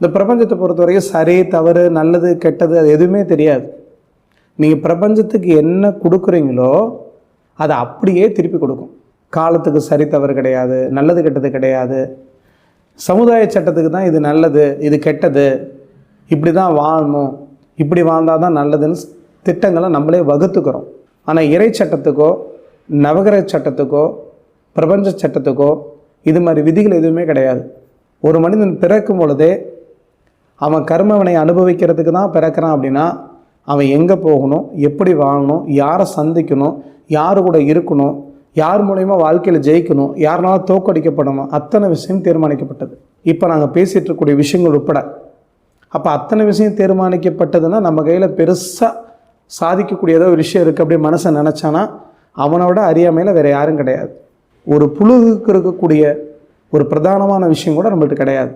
இந்த பிரபஞ்சத்தை பொறுத்த வரைக்கும் சரி தவறு நல்லது கெட்டது அது எதுவுமே தெரியாது. நீங்கள் பிரபஞ்சத்துக்கு என்ன கொடுக்குறீங்களோ அதை அப்படியே திருப்பி கொடுக்கும். காலத்துக்கு சரி தவறு கிடையாது நல்லது கெட்டது கிடையாது. சமுதாய சட்டத்துக்கு தான் இது நல்லது இது கெட்டது. இப்படி தான் வாழணும். இப்படி வாழ்ந்தால் தான் நல்லதுன்னு ஸ்- திட்டங்களை நம்மளே வகுத்துக்கிறோம். ஆனால் இறை சட்டத்துக்கோ நவகிரக சட்டத்துக்கோ பிரபஞ்ச சட்டத்துக்கோ இது மாதிரி விதிகள் எதுவுமே கிடையாது. ஒரு மனிதன் பிறக்கும் பொழுதே அவன் கர்மவனை அனுபவிக்கிறதுக்கு தான் பிறக்கிறான் அப்படின்னா அவன் எங்கே போகணும் எப்படி வாழணும் யாரை சந்திக்கணும் யார் கூட இருக்கணும் யார் மூலயமா வாழ்க்கையில் ஜெயிக்கணும் யாருனால தோக்கடிக்கப்படணும் அத்தனை விஷயம் தீர்மானிக்கப்பட்டது. இப்போ நாங்கள் பேசிகிட்டு இருக்கக்கூடிய விஷயங்கள் உட்பட. அப்போ அத்தனை விஷயம் தீர்மானிக்கப்பட்டதுன்னா நம்ம கையில் பெருசாக சாதிக்கக்கூடிய ஏதோ ஒரு விஷயம் இருக்குது அப்படி மனசை நினச்சானா அவனை விட அறியாமையில் வேறு யாரும் கிடையாது. ஒரு புழுகுக்கு இருக்கக்கூடிய ஒரு பிரதானமான விஷயம் கூட நம்மள்கிட்ட கிடையாது.